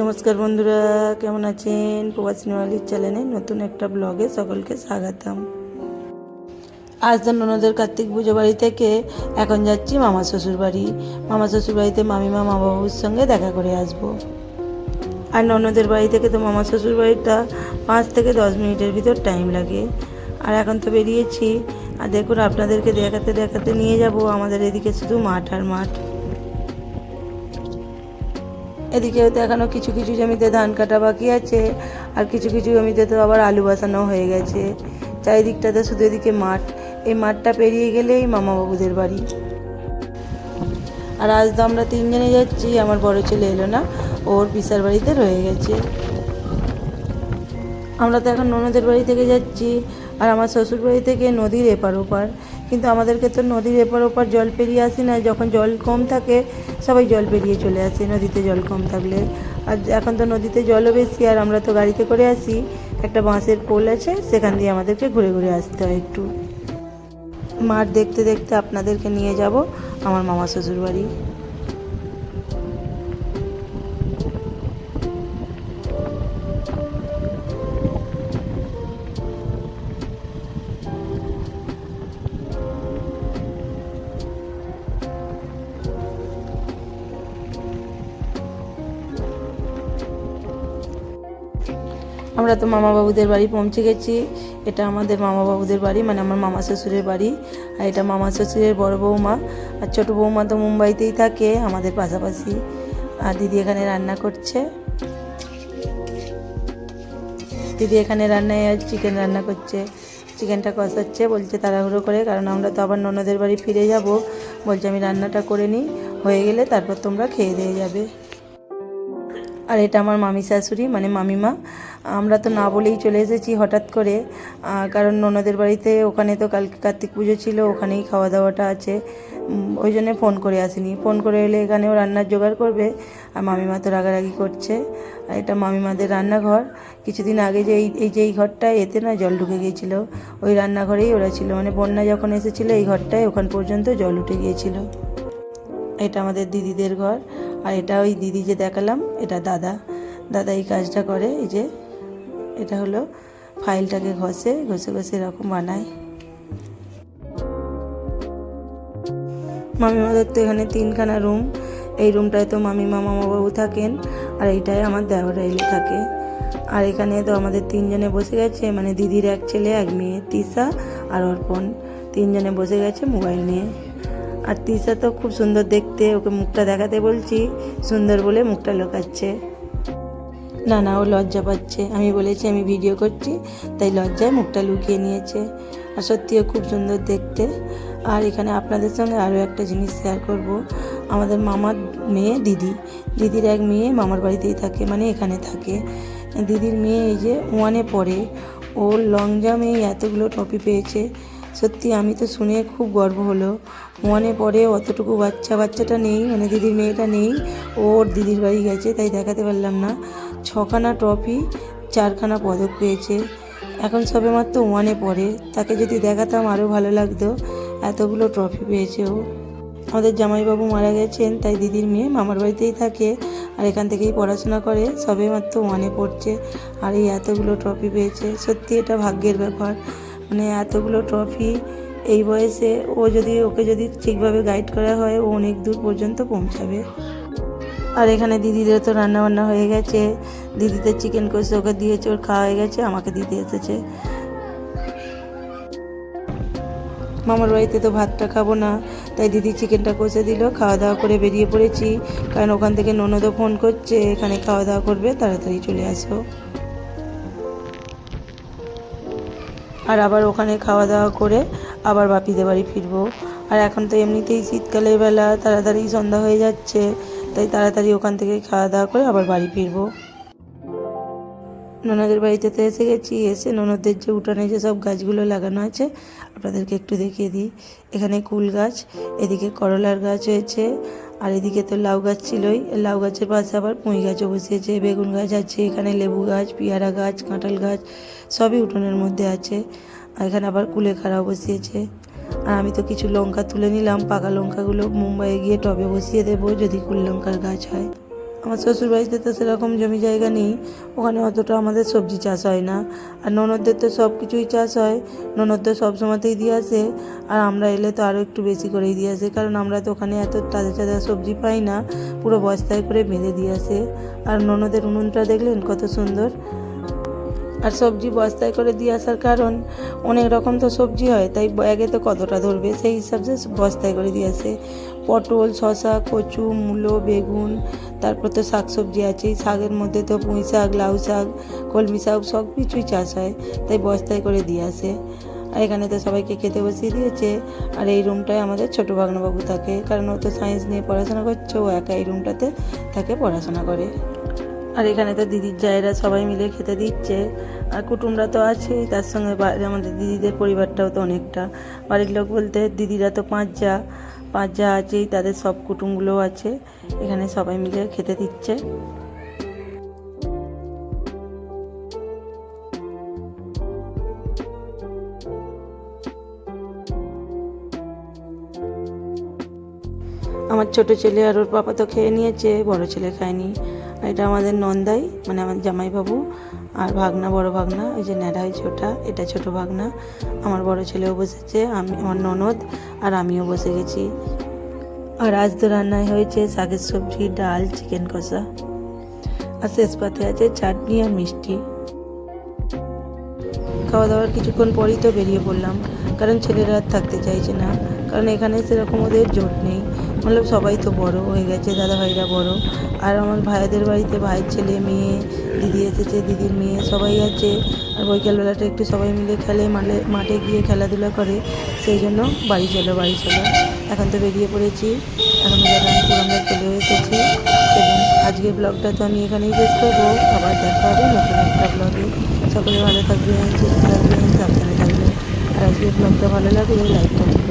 নমস্কার বন্ধুরা, কেমন আছেন? প্রবাসী নোয়ালির চ্যানেলে নতুন একটা ব্লগে সকলকে স্বাগতম। আজ তো ননদের কার্তিক পুজো বাড়ি থেকে এখন যাচ্ছি মামা শ্বশুর বাড়ি। মামা শ্বশুর বাড়িতে মামিমা মা বাবুর সঙ্গে দেখা করে আসব। আর ননদের বাড়ি থেকে তো মামা শ্বশুর বাড়িটা পাঁচ থেকে দশ মিনিটের ভিতর টাইম লাগে। আর এখন তো বেরিয়েছি। আর দেখুন, আপনাদেরকে দেখাতে দেখাতে নিয়ে যাব। আমাদের এদিকে শুধু মাঠ আর মাঠ। এদিকেও তো এখনও কিছু কিছু জমিতে ধান কাটা বাকি আছে, আর কিছু কিছু জমিতে তো আবার আলু বাসানো হয়ে গেছে। চারিদিকটাতে শুধু এদিকে মাঠ। এই মাঠটা পেরিয়ে গেলেই মামা বাবুদের বাড়ি। আর আজ তো আমরা তিনজনে যাচ্ছি, আমার বড় ছেলে এলো না, ওর পিসার বাড়িতে রয়ে গেছে। আমরা তো এখন ননদের বাড়ি থেকে যাচ্ছি। আর আমার শ্বশুরবাড়ি থেকে নদীর এপার ওপার। কিন্তু আমাদেরকে তো নদীর এপার ওপার জল পেরিয়ে আসি না, যখন জল কম থাকে, সবাই জল পেরিয়ে চলে আসে, নদীতে জল কম থাকলে। আর এখন তো নদীতে জলও বেশি, আর আমরা তো গাড়িতে করে আসি, একটা বাঁশের পোল আছে, সেখান দিয়ে আমাদেরকে ঘুরে ঘুরে আসতে হয় একটু। মাঠ দেখতে দেখতে আপনাদেরকে নিয়ে যাব, আমার মামা শ্বশুর বাড়ি আমরা তো মামা বাবুদের বাড়ি পৌঁছে গেছি। এটা আমাদের মামা বাবুদের বাড়ি মানে আমার মামা শ্বশুরের বাড়ি। আর এটা মামা শ্বশুরের বড় বৌমা। আর ছোটো বৌমা তো মুম্বাইতেই থাকে, আমাদের পাশাপাশি। আর দিদি এখানে রান্না করছে। দিদি এখানে রান্নায় চিকেন রান্না করছে। চিকেনটা কষাচ্ছে, বলছে তাড়াহুড়ো করে, কারণ আমরা তো আবার ননদের বাড়ি ফিরে যাব। বলছে আমি রান্নাটা করে নিই। হয়ে গেলে তারপর তোমরা খেয়ে দিয়ে যাবে। আর এটা আমার মামি শাশুড়ি মানে মামিমা। আমরা তো না বলেই চলে এসেছি হঠাৎ করে। কারণ ননদের বাড়িতে ওখানে তো কালকে কার্তিক পুজো ছিল, ওখানেই খাওয়া দাওয়াটা আছে ওই জন্য ফোন করে আসিনি। ফোন করে এলে এখানেও রান্নার জোগাড় করবে। আর মামিমা তো রাগারাগি করছে। আর এটা মামিমাদের রান্নাঘর। কিছুদিন আগে যে এই যে এই ঘরটায় এতে না জল ঢুকে গিয়েছিল। ওই রান্নাঘরেই ওরা ছিল। মানে বন্যা যখন এসেছিল, এই ঘরটায় ওখান পর্যন্ত জল উঠে গিয়েছিল। এটা আমাদের দিদিদের ঘর। আর এটা ওই দিদি যে দেখালাম, এটা দাদা। দাদা এই কাজটা করে, এই যে এটা হলো ফাইলটাকে ঘষে ঘষে ঘষে এরকম বানায়। মামিমাদের তো এখানে তিনখানা রুম, এই রুমটায় তো মামিমা মামাবাবু থাকেন, আর এইটায় আমার দেওরা এলে থাকে। আর এখানে তো আমাদের তিনজনে বসে গেছে মানে দিদির এক ছেলে, এক মেয়ে, তিশা আর অর্পণ। তিনজনে বসে গেছে মোবাইল নিয়ে। আর তিশা তো খুব সুন্দর দেখতে, ওকে মুখটা দেখাতে বলছি, সুন্দর বলে মুখটা লোকাচ্ছে। না না, ও লজ্জা পাচ্ছে। আমি বলেছি, আমি ভিডিও করছি, তাই লজ্জায় মুখটা লুকিয়ে নিয়েছে। আর সত্যিও খুব সুন্দর দেখতে। আর এখানে আপনাদের সঙ্গে আরও একটা জিনিস শেয়ার করব। আমাদের মামার মেয়ে দিদি। দিদির এক মেয়ে মামার বাড়িতেই থাকে মানে এখানে থাকে। দিদির মেয়ে এই যে ওয়ানে পড়ে। ও লং জাম্পে এতগুলো ট্রফি পেয়েছে। সত্যি, আমি তো শুনে খুব গর্ব হলো। ওয়ানে পড়ে অতটুকু বাচ্চা, বাচ্চাটা নেই মানে দিদির মেয়েটা নেই ওর দিদির বাড়ি গেছে, তাই দেখাতে পারলাম না। ছখানা ট্রফি, চারখানা পদক পেয়েছে। এখন সবে মাত্র ওয়ানে পড়ে। তাকে যদি দেখাতাম আরও ভালো লাগতো। এতগুলো ট্রফি পেয়েছে ও। আমাদের জামাইবাবু মারা গেছেন, তাই দিদির মেয়ে মামার বাড়িতেই থাকে আর এখান থেকেই পড়াশোনা করে। সবে মাত্র ওয়ানে পড়ছে আর এই এতগুলো ট্রফি পেয়েছে। সত্যি এটা ভাগ্যের ব্যাপার। মানে এতগুলো ট্রফি এই বয়সে ও যদি, ওকে যদি ঠিকভাবে গাইড করা হয়, ও অনেক দূর পর্যন্ত পৌঁছাবে। আর এখানে দিদিদের তো রান্না বান্না হয়ে গেছে। দিদিদের চিকেন কষে, ওকে দিয়েছে, ওর খাওয়া হয়ে গেছে, আমাকে দিতে এসেছে। মামার বাড়িতে তো ভাতটা খাব না, তাই দিদি চিকেনটা কষে দিল, খাওয়া দাওয়া করে বেরিয়ে পড়েছি। কারণ ওখান থেকে ননদও ফোন করছে, এখানে খাওয়া দাওয়া করবে, তাড়াতাড়ি চলে আসো। আর আবার ওখানে খাওয়া দাওয়া করে আবার বাপিদের বাড়ি ফিরবো। আর এখন তো এমনিতেই শীতকালের বেলা, তাড়াতাড়ি সন্ধ্যা হয়ে যাচ্ছে, তাই তাড়াতাড়ি ওখান থেকে খাওয়া দাওয়া করে আবার বাড়ি ফিরবো। ননদের বাড়িতে তো এসে গেছি, এসে ননদের যে উঠানে যে সব গাছগুলো লাগানো আছে, আপনাদেরকে একটু দেখিয়ে দিই। এখানে কুল গাছ, এদিকে করলার গাছ হয়েছে আর এদিকে তো লাউ গাছ ছিলই লাউ গাছের পাশে আবার পুঁই গাছও বসিয়েছে, বেগুন গাছ আছে, এখানে লেবু গাছ, পেয়ারা গাছ, কাঁঠাল গাছ, সবই উঠোনের মধ্যে আছে। আর এখানে আবার কুলেখাড়াও বসিয়েছে। আর আমি তো কিছু লঙ্কা তুলে নিলাম, পাকা লঙ্কাগুলো মুম্বাইয়ে গিয়ে টবে বসিয়ে দেবো, যদি কুল লঙ্কার গাছ হয়। আমার শ্বশুরবাড়িতে তো সেরকম জমি জায়গা নেই, ওখানে অতটা আমাদের সবজি চাষ হয় না। আর ননদদের তো সব কিছুই চাষ হয়, ননদ তো সব সময়তেই দিয়ে আসে, আর আমরা এলে তো আরও একটু বেশি করেই দিয়ে আসে, কারণ আমরা তো ওখানে এত তাজা তাজা সবজি পাই না, পুরো বস্তায় করে বেঁধে দিয়ে আসে। আর ননদের উনুনটা দেখলেন কত সুন্দর? আর সবজি বস্তায় করে দিয়ে আসার কারণ অনেক রকম তো সবজি হয়, তাই ব্যাগে তো কতটা ধরবে? সেই হিসাবে বস্তায় করে দিয়ে আসে। পটল শশা কচু, মূলো, বেগুন, তারপর তো শাক সবজি আছেই শাকের মধ্যে তো পুঁই শাক, লাউ শাক, কলমি শাক, সব কিছুই চাষ হয়, তাই বস্তায় করে দিয়ে আসে। আর এখানে তো সবাইকে খেতে বসিয়ে দিয়েছে। আর এই রুমটায় আমাদের ছোটো বাগনাবাবু থাকে, কারণ ও তো সায়েন্স নিয়ে পড়াশোনা করছে, ও একা এই রুমটাতে থাকে, পড়াশোনা করে। আর এখানে তো দিদির জায়েরা সবাই মিলে খেতে দিচ্ছে। আর কুটুমরা তো আছেই তার সঙ্গে আমাদের দিদিদের পরিবারটাও তো অনেকটা। বাড়ির লোক বলতে দিদিরা তো পাঁচ যা পাঁচ যা আছেই, তাদের সব কুটুমগুলোও আছে। এখানে সবাই মিলে খেতে দিচ্ছে। আমার ছোট ছেলে আর ওর পাপা তো খেয়ে নিয়েছে, বড় ছেলে খায়নি। এটা আমাদের নন্দাই মানে আমার জামাইবাবু আর ভাগনা, বড় ভাগনা ওই যে ন্যাড়া হয়েছে ওটা এটা ছোট ভাগনা। আমার বড় ছেলেও বসেছে, আমি, আমার ননদ আর আমিও বসে গেছি। আর আজ তো রান্নায় হয়েছে শাকের সবজি, ডাল, চিকেন কষা। আর শেষ পাতে আছে চাটনি আর মিষ্টি। খাওয়া দাওয়ার কিছুক্ষণ পরই তো বেরিয়ে পড়লাম, কারণ ছেলেরা আর থাকতে চাইছে না, কারণ এখানে সেরকম ওদের জোট নেই। মতলব সবাই তো বড় হয়ে গেছে দাদা ভাইরা বড়। আর আমার ভাইদের বাড়িতে ভাইয়ের ছেলে, মেয়ে, দিদি এসেছে, দিদির মেয়ে সবাই আছে। আর বৈকালবেলাটা একটু সবাই মিলে খেলে মালে মাঠে গিয়ে খেলাধুলা করে। সেই জন্য বাড়ি চলো বাড়ি চলো। এখন তো বেরিয়ে পড়েছি। এখন আমরা চলে এসেছি। এবং আজকের ব্লগটা তো আমি এখানেই শেষ করব। আবার দেখা হবে নতুন একটা ব্লগে। সকলে ভালো থাকবেন, সুস্থ থাকবেন, সাবধানে থাকবেন। আর আজকের ব্লগটা ভালো লাগলে লাইক করবেন